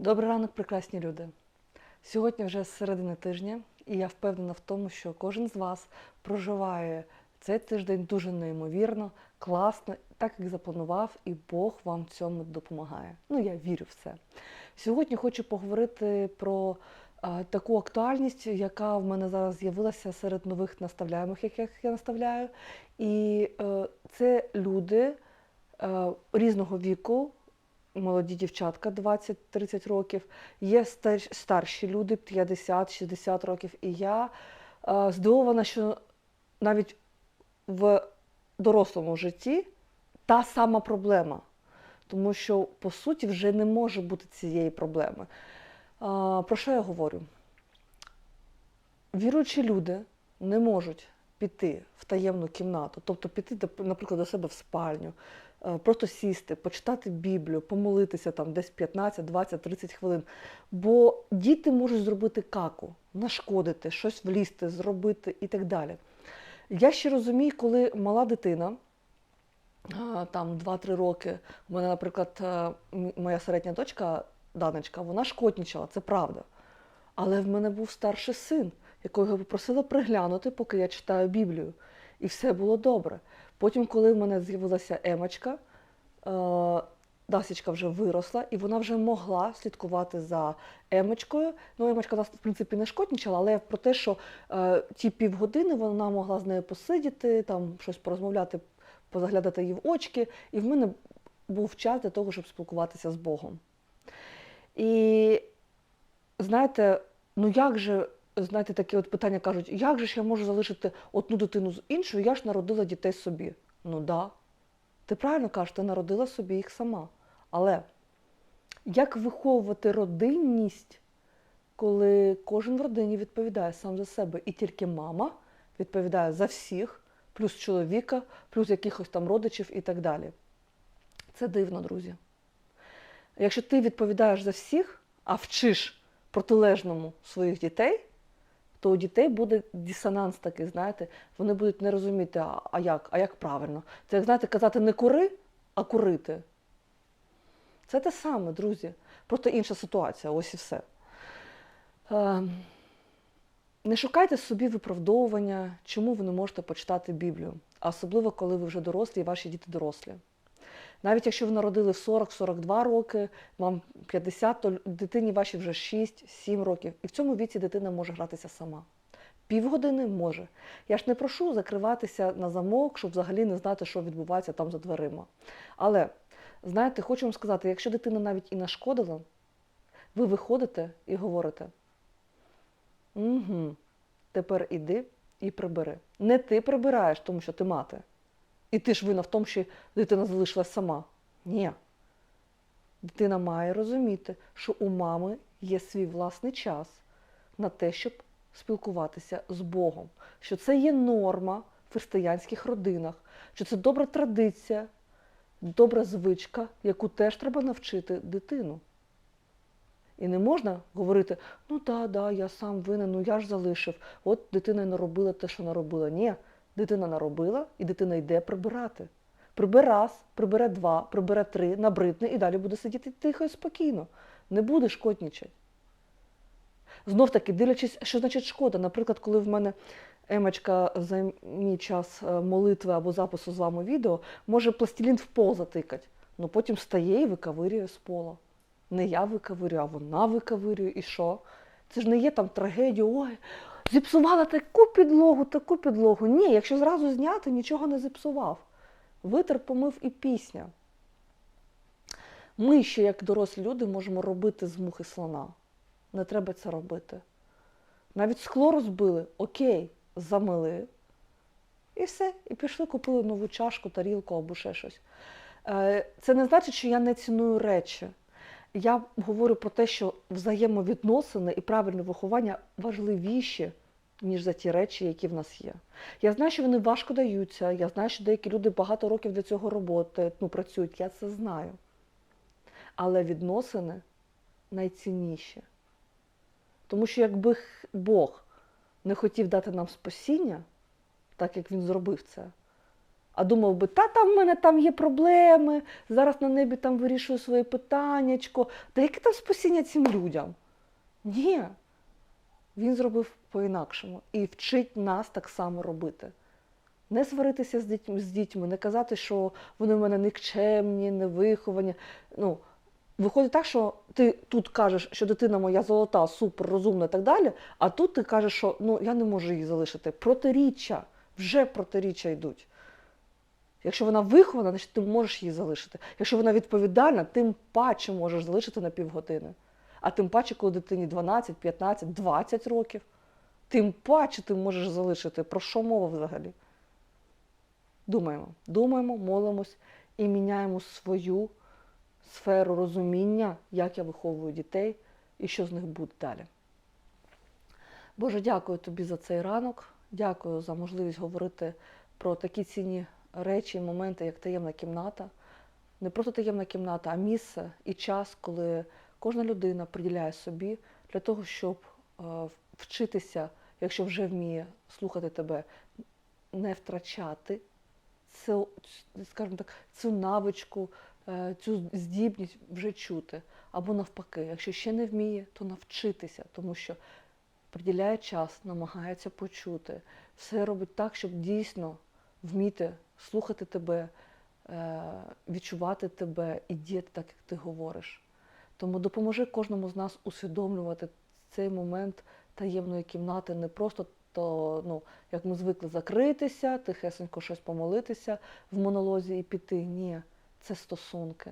Добрий ранок, прекрасні люди. Сьогодні вже середина тижня, і я впевнена в тому, що кожен з вас проживає цей тиждень дуже неймовірно, класно, так як запланував, і Бог вам в цьому допомагає. Ну, я вірю в це. Сьогодні хочу поговорити про а, таку актуальність, яка в мене зараз з'явилася серед нових наставляємих, яких я наставляю. І е, це люди е, різного віку, молоді дівчатка 20-30 років, є старші люди 50-60 років. І я е, здивована, що навіть в дорослому житті та сама проблема. Тому що, по суті, вже не може бути цієї проблеми. А, Про що я говорю? Віруючі люди не можуть піти в таємну кімнату, тобто піти, наприклад, до себе в спальню, е, просто сісти, почитати Біблію, помолитися там десь 15, 20, 30 хвилин. Бо діти можуть зробити каку, нашкодити, щось влізти, зробити і так далі. Я ще розумію, коли мала дитина, там 2-3 роки, у мене, наприклад, е, моя середня дочка, Даночка, вона шкоднічала, це правда. Але в мене був старший син, якого я попросила приглянути, поки я читаю Біблію. І все було добре. Потім, коли в мене з'явилася Емочка, е, Дасічка вже виросла, і вона вже могла слідкувати за Емочкою. Ну, Емочка нас, в принципі, не шкоднічала, але про те, що е, ті півгодини вона могла з нею посидіти, там щось порозмовляти, позаглядати її в очки. І в мене був час для того, щоб спілкуватися з Богом. І знаєте, ну як же, знаєте, таке от питання кажуть, як же ж я можу залишити одну дитину з іншою, я ж народила дітей собі. Ну да. Ти правильно кажеш, ти народила собі їх сама. Але як виховувати родинність, коли кожен в родині відповідає сам за себе, і тільки мама відповідає за всіх, плюс чоловіка, плюс якихось там родичів і так далі. Це дивно, друзі. Якщо ти відповідаєш за всіх, а вчиш протилежному своїх дітей, то у дітей буде дисонанс такий, знаєте, вони будуть не розуміти, а, а як, а як правильно. Це як знаєте, казати не кури, а курити. Це те саме, друзі. Просто інша ситуація, ось і все. Е, не шукайте собі виправдовування, чому ви не можете почитати Біблію, особливо, коли ви вже дорослі і ваші діти дорослі. Навіть якщо ви народили в 40-42 роки, вам 50, то дитині вашій вже 6-7 років. І в цьому віці дитина може гратися сама. Півгодини може. Я ж не прошу закриватися на замок, щоб взагалі не знати, що відбувається там за дверима. Але, знаєте, хочу вам сказати, якщо дитина навіть і нашкодила, ви виходите і говорите: угу, тепер іди і прибери. Не ти прибираєш, тому що ти мати. І ти ж винна в тому, що дитина залишилась сама. Ні. Дитина має розуміти, що у мами є свій власний час на те, щоб спілкуватися з Богом. Що це є норма в християнських родинах, що це добра традиція, добра звичка, яку теж треба навчити дитину. І не можна говорити, ну так, да, я сам винен, ну я ж залишив, от дитина й наробила те, що наробила. Ні, дитина наробила, і дитина йде прибирати. Прибере раз, прибере два, прибере три, набридне і далі буде сидіти тихо і спокійно. Не буде шкоднічати. Знов таки, дивлячись, що значить шкода. Наприклад, коли в мене Емочка за мій час е, молитви або запису з вами відео, може пластилін в пол затикати. Ну потім стає і виковирює з пола. Не я виковирюю, а вона виковирює. І що? Це ж не є там трагедія, ой, зіпсувала таку підлогу, таку підлогу. Ні, якщо зразу зняти, нічого не зіпсував. Витер, помив і пісня. Ми ще, як дорослі люди, можемо робити з мухи слона. Не треба це робити. Навіть скло розбили, окей, замили. І все. І пішли, купили нову чашку, тарілку або ще щось. Е, Це не значить, що я не ціную речі. Я говорю про те, що взаємовідносини і правильне виховання важливіші, ніж за ті речі, які в нас є. Я знаю, що вони важко даються, я знаю, що деякі люди багато років для цього роботи, ну, працюють, я це знаю. Але відносини найцінніші. Тому що якби Бог не хотів дати нам спасіння, так як він зробив це, А думав би, та там в мене там є проблеми, зараз на небі там вирішую своє питаннячко. Та яке там спасіння цим людям? Ні. Він зробив по-інакшому і вчить нас так само робити. Не сваритися з дітьми, з дітьми, не казати, що вони в мене никчемні, невиховані. Ну, виходить так, що ти тут кажеш, що дитина моя золота, супер, розумна і так далі, а тут ти кажеш, що ну, я не можу її залишити. Протиріччя, вже протиріччя йдуть. Якщо вона вихована, значить ти можеш її залишити. Якщо вона відповідальна, тим паче можеш залишити на півгодини. А тим паче, коли дитині 12, 15, 20 років, тим паче ти можеш залишити. Про що мова взагалі? Думаємо, думаємо, молимось і міняємо свою сферу розуміння, як я виховую дітей і що з них буде далі. Боже, дякую тобі за цей ранок. Дякую за можливість говорити про такі цінні речі моменти, як таємна кімната. Не просто таємна кімната, а місце і час, коли кожна людина приділяє собі для того, щоб е, вчитися, якщо вже вміє слухати тебе, не втрачати цю, скажімо так, цю навичку, е, цю здібність вже чути. Або навпаки, якщо ще не вміє, то навчитися, тому що приділяє час, намагається почути, все робить так, щоб дійсно вміти слухати тебе, е, відчувати тебе і діяти так, як ти говориш. Тому допоможи кожному з нас усвідомлювати цей момент таємної кімнати, не просто то, ну, як ми звикли закритися, тихесенько щось помолитися в монолозі і піти. Ні, це стосунки.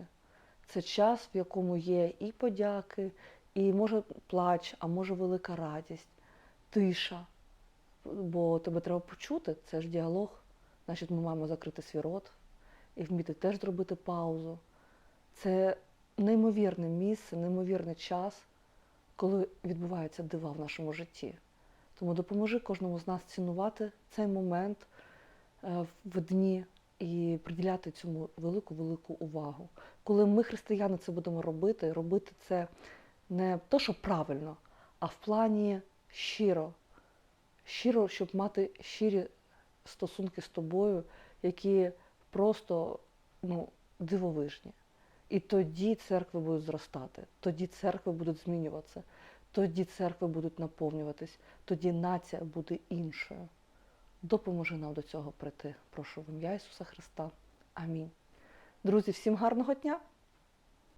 Це час, в якому є і подяки, і може плач, а може велика радість, тиша. Бо тебе треба почути, це ж діалог. Значить, ми маємо закрити свій рот і вміти теж зробити паузу. Це неймовірне місце, неймовірний час, коли відбуваються дива в нашому житті. Тому допоможи кожному з нас цінувати цей момент е, в дні і приділяти цьому велику-велику увагу. Коли ми, християни, це будемо робити, робити це не то, що правильно, а в плані щиро. Щиро, щоб мати щирі стосунки з тобою, які просто ну, дивовижні. І тоді церкви будуть зростати, тоді церкви будуть змінюватися, тоді церкви будуть наповнюватись, тоді нація буде іншою. Допоможи нам до цього прийти. Прошу в ім'я Ісуса Христа. Амінь. Друзі, всім гарного дня!